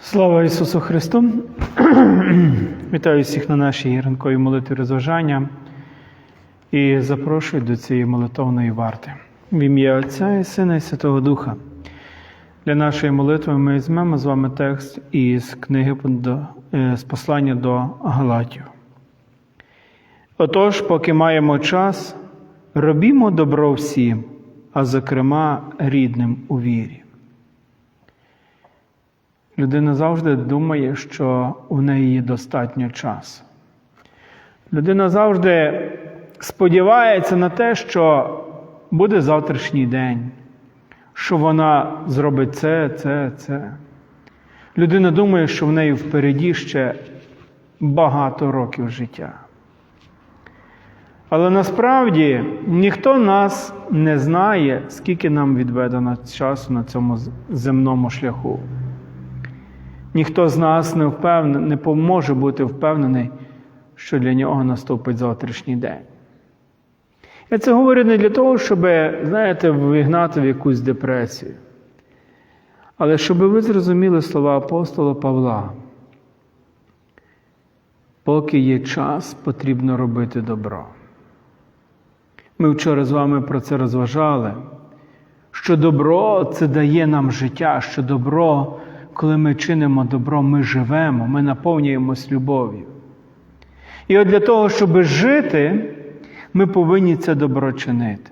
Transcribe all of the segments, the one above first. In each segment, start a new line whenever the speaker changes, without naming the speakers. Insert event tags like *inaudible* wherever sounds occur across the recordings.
Слава Ісусу Христу! Вітаю всіх на нашій ранковій молитві розважання і запрошую до цієї молитовної варти. В ім'я Отця і Сина і Святого Духа. Для нашої молитви ми візьмемо з вами текст із книги е, з послання до Галатів. Отож, поки маємо час, робімо добро всім, а зокрема рідним у вірі. Людина завжди думає, що у неї є достатньо часу. Людина завжди сподівається на те, що буде завтрашній день, що вона зробить це, це, це. Людина думає, що в неї впереді ще багато років життя. Але насправді ніхто нас не знає, скільки нам відведено часу на цьому земному шляху. Ніхто з нас не впевнений, не поможе бути впевнений, що для нього наступить завтрашній день. Я це говорю не для того, щоб, знаєте, вигнати в якусь депресію. Але щоб ви зрозуміли слова апостола Павла. Поки є час, потрібно робити добро. Ми вчора з вами про це розважали, що добро це дає нам життя, що добро коли ми чинимо добро, ми живемо, ми наповнюємось любов'ю. І от для того, щоб жити, ми повинні це добро чинити.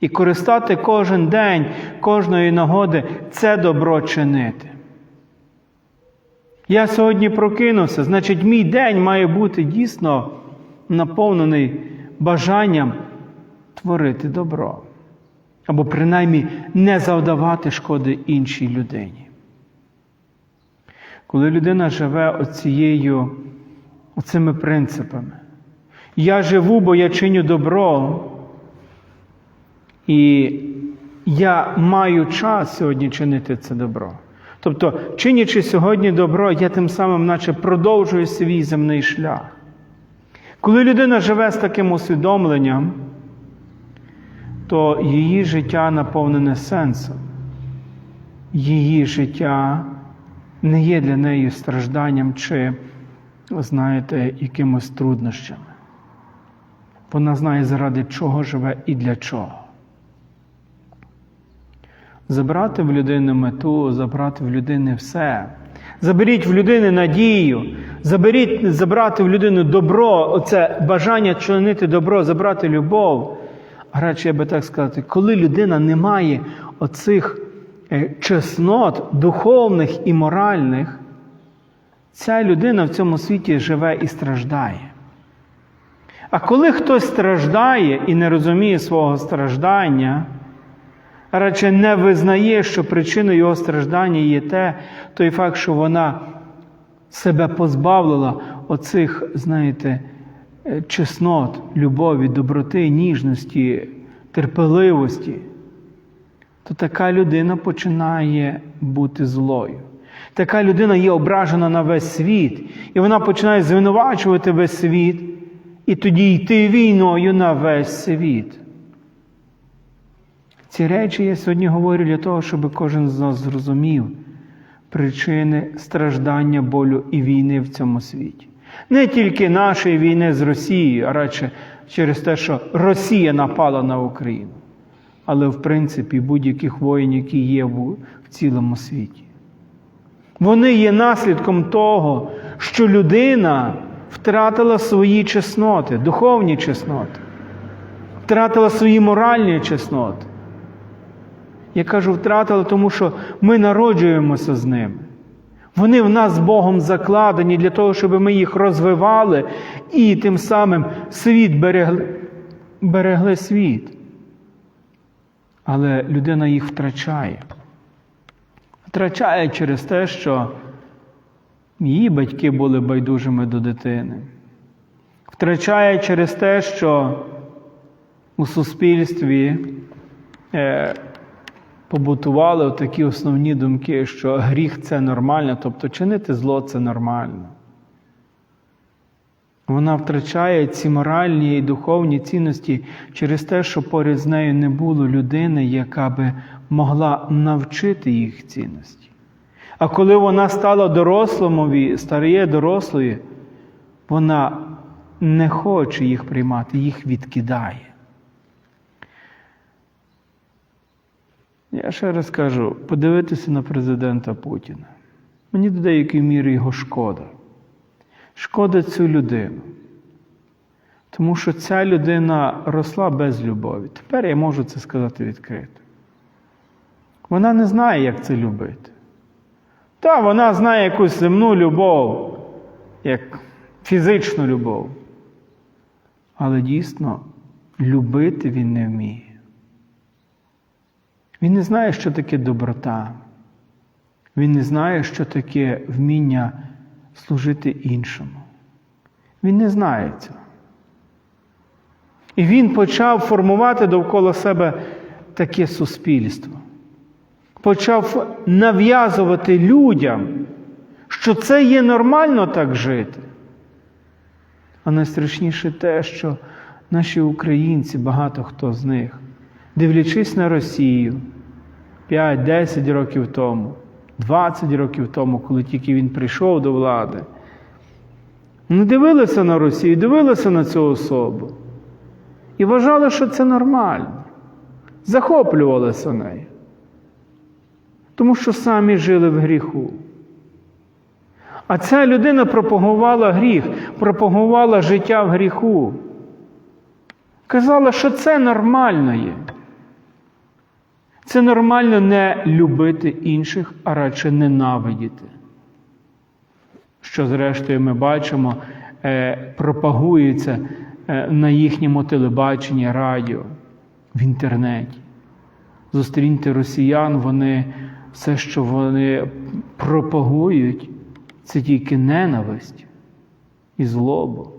І користати кожен день, кожної нагоди це добро чинити. Я сьогодні прокинувся, значить, мій день має бути дійсно наповнений бажанням творити добро або принаймні не завдавати шкоди іншій людині. Коли людина живе оцією, оцими принципами, я живу, бо я чиню добро, і я маю час сьогодні чинити це добро. Тобто, чинячи сьогодні добро, я тим самим, наче продовжую свій земний шлях. Коли людина живе з таким усвідомленням, то її життя наповнене сенсом. Її життя не є для неї стражданням чи, знаєте, якимось труднощами. Вона знає, заради чого живе і для чого. Забрати в людини мету, забрати в людини все. Заберіть в людини надію, заберіть, забрати в людину добро, оце бажання чинити добро, забрати любов. А радше, я би так сказати, коли людина не має оцих чеснот духовних і моральних, ця людина в цьому світі живе і страждає. А коли хтось страждає і не розуміє свого страждання, радше не визнає, що причиною його страждання є те, той факт, що вона себе позбавила оцих, знаєте, чеснот, любові, доброти, ніжності, терпеливості, то така людина починає бути злою. Така людина є ображена на весь світ, і вона починає звинувачувати весь світ, і тоді йти війною на весь світ. Ці речі я сьогодні говорю для того, щоб кожен з нас зрозумів причини страждання, болю і війни в цьому світі. Не тільки нашої війни з Росією, а радше через те, що Росія напала на Україну, але в принципі будь-яких воїн, які є в цілому світі. Вони є наслідком того, що людина втратила свої чесноти, духовні чесноти, втратила свої моральні чесноти. Я кажу, втратила, тому що ми народжуємося з ними. Вони в нас з Богом закладені для того, щоб ми їх розвивали і тим самим світ берегли, берегли світ. Але людина їх втрачає. Втрачає через те, що її батьки були байдужими до дитини. Втрачає через те, що у суспільстві е, побутували такі основні думки, що гріх це нормально, тобто чинити зло це нормально. Вона втрачає ці моральні і духовні цінності через те, що поряд з нею не було людини, яка би могла навчити їх цінності. А коли вона стала дорослою, старіє дорослою, вона не хоче їх приймати, їх відкидає. Я ще раз кажу, подивитися на президента Путіна. Мені до деякої міри його шкода. Шкода цю людину. Тому що ця людина росла без любові. Тепер я можу це сказати відкрито. Вона не знає, як це любити. Та вона знає якусь земну любов, як фізичну любов. Але дійсно любити він не вміє. Він не знає, що таке доброта. Він не знає, що таке вміння служити іншому. Він не знає цього. І він почав формувати довкола себе таке суспільство. Почав нав'язувати людям, що це є нормально так жити. А найстрашніше те, що наші українці, багато хто з них, дивлячись на Росію 5-10 років тому, 20 років тому, коли тільки він прийшов до влади, не дивилися на Росію, дивилися на цю особу і вважали, що це нормально, захоплювалися нею. Тому що самі жили в гріху. А ця людина пропагувала гріх, пропагувала життя в гріху. Казала, що це нормально є. Це нормально не любити інших, а радше ненавидіти. Що, зрештою, ми бачимо, е, пропагується е, на їхньому телебаченні, радіо, в інтернеті. Зустріньте росіян, вони все, що вони пропагують, це тільки ненависть і злобу.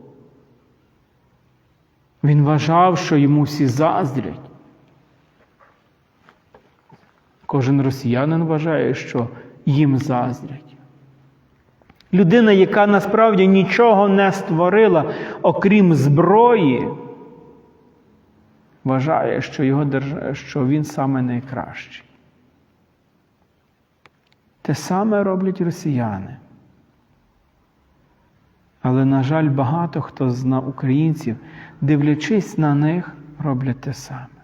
Він вважав, що йому всі заздрять. Кожен росіянин вважає, що їм заздрять. Людина, яка насправді нічого не створила, окрім зброї, вважає, що, його держ... що він саме найкращий. Те саме роблять росіяни. Але, на жаль, багато хто з українців, дивлячись на них, роблять те саме.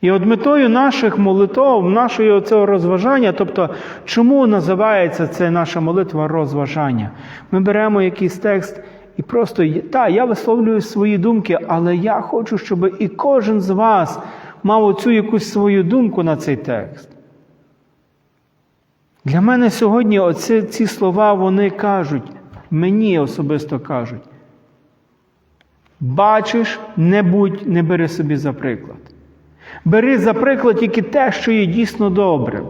І от метою наших молитов, нашого цього розважання, тобто, чому називається це наша молитва розважання? Ми беремо якийсь текст і просто, та, я висловлюю свої думки, але я хочу, щоб і кожен з вас мав оцю якусь свою думку на цей текст. Для мене сьогодні оці, ці слова вони кажуть, мені особисто кажуть. Бачиш, не будь, не бери собі за приклад. Бери за приклад тільки те, що є дійсно добрим.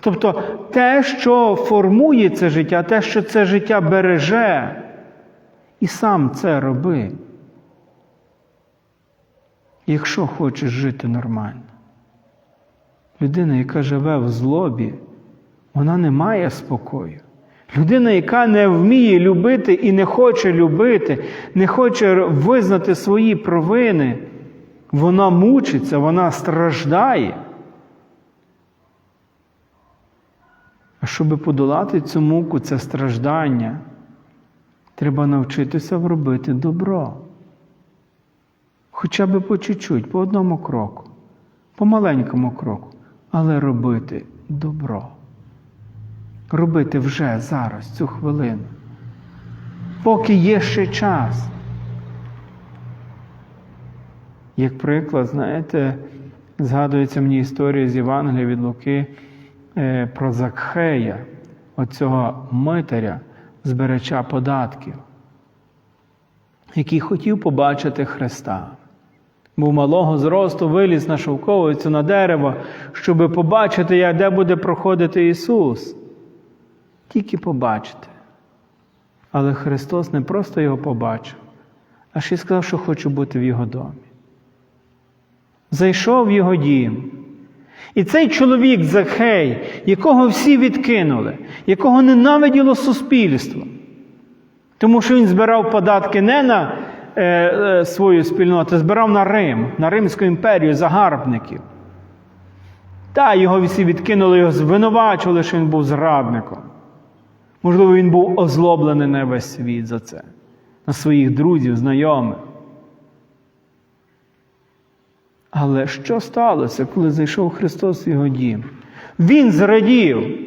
Тобто те, що формує це життя, те, що це життя береже, і сам це роби. Якщо хочеш жити нормально. Людина, яка живе в злобі, вона не має спокою. Людина, яка не вміє любити і не хоче любити, не хоче визнати свої провини, вона мучиться, вона страждає. А щоб подолати цю муку, це страждання, треба навчитися робити добро. Хоча б по чуть-чуть, по одному кроку, по маленькому кроку, але робити добро. Робити вже зараз, цю хвилину. Поки є ще час. Як приклад, знаєте, згадується мені історія з Євангелія від Луки е, про Закхея, оцього митаря, збирача податків, який хотів побачити Христа. Був малого зросту, виліз на шовковицю на дерево, щоб побачити, як де буде проходити Ісус. Тільки побачити. Але Христос не просто його побачив, а ще й сказав, що хочу бути в Його домі зайшов в його дім. І цей чоловік Захей, якого всі відкинули, якого ненавиділо суспільство, Тому що він збирав податки не на е, е, свою спільноту, а збирав на Рим, на Римську імперію загарбників. Та його всі відкинули, його звинувачували, що він був зрадником. Можливо, він був озлоблений на весь світ за це, на своїх друзів, знайомих. Але що сталося, коли зайшов Христос в його дім? Він зрадів.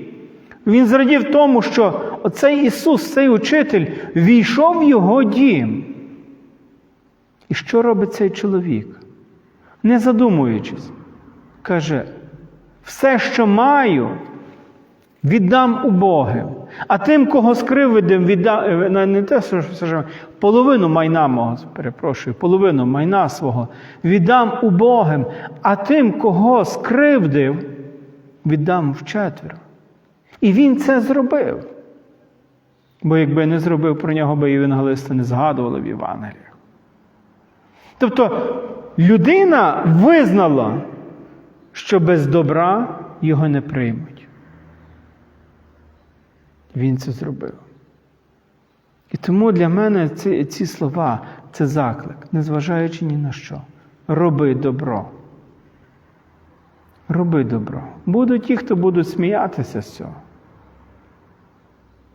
Він зрадів тому, що оцей Ісус, цей учитель, війшов в його дім. І що робить цей чоловік? Не задумуючись, каже, все, що маю, віддам убогим. А тим, кого скривдив, віддам не те, що половину майна мого, перепрошую, половину майна свого віддам убогим, а тим, кого скривдив, віддам вчетверо. І він це зробив. Бо якби не зробив, про нього би євангелисти не згадували в Євангеліях. Тобто людина визнала, що без добра його не приймуть. Він це зробив. І тому для мене ці, ці слова це заклик, незважаючи ні на що. Роби добро. Роби добро. Будуть ті, хто будуть сміятися з цього.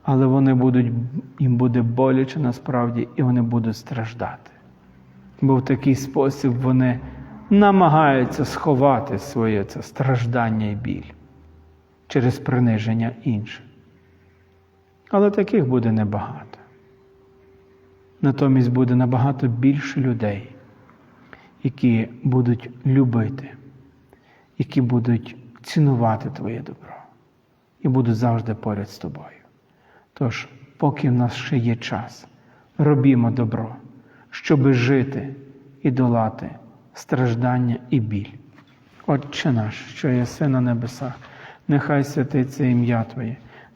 Але вони будуть, їм буде боляче насправді, і вони будуть страждати. Бо в такий спосіб вони намагаються сховати своє це страждання і біль через приниження інших. Але таких буде небагато. Натомість буде набагато більше людей, які будуть любити, які будуть цінувати Твоє добро і будуть завжди поряд з тобою. Тож, поки в нас ще є час, робімо добро, щоби жити і долати страждання і біль. Отче наш, що єси на небесах, нехай святиться ім'я Твоє,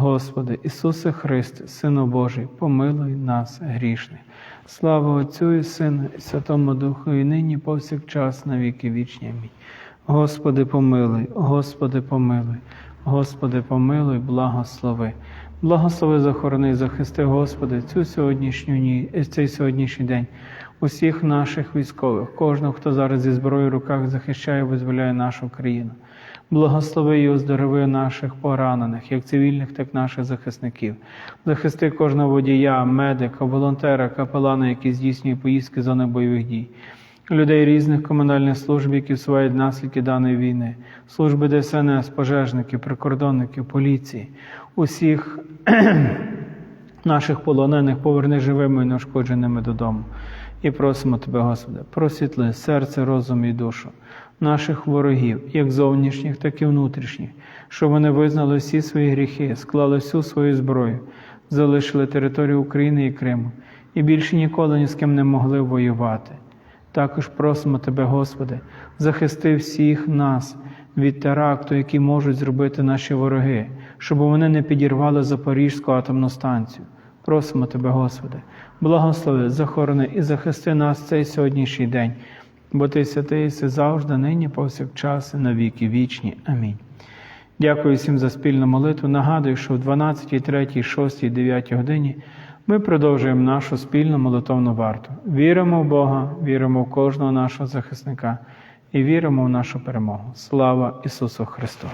Господи, Ісусе Христе, Сину Божий, помилуй нас грішних. Слава Отцю і Сину, і Святому Духу, і нині повсякчас, на віки вічні. Амінь. Господи, помилуй, Господи, помилуй, Господи, помилуй, благослови. Благослови, захорони, захисти, Господи, цю сьогоднішню ні, цей сьогоднішній день усіх наших військових, кожного, хто зараз зі зброєю в руках захищає, визволяє нашу країну. Благослови і оздорови наших поранених, як цивільних, так і наших захисників. Захисти кожного водія, медика, волонтера, капелана, які здійснюють поїздки зони бойових дій. Людей різних комунальних служб, які всувають наслідки даної війни, служби ДСНС, пожежників, прикордонників, поліції, усіх *clears throat* наших полонених поверни живими і неушкодженими додому. І просимо Тебе, Господи, просвітли серце, розум і душу наших ворогів, як зовнішніх, так і внутрішніх, щоб вони визнали всі свої гріхи, склали всю свою зброю, залишили територію України і Криму і більше ніколи ні з ким не могли воювати. Також просимо Тебе, Господи, захисти всіх нас від теракту, які можуть зробити наші вороги, щоб вони не підірвали Запорізьку атомну станцію. Просимо Тебе, Господи, благослови, захорони і захисти нас цей сьогоднішній день, бо Ти святий єси завжди, нині, повсякчас, і на віки вічні. Амінь. Дякую всім за спільну молитву. Нагадую, що в 12, 3, 6, 9 годині ми продовжуємо нашу спільну молитовну варту. Віримо в Бога, віримо в кожного нашого захисника і віримо в нашу перемогу. Слава Ісусу Христу!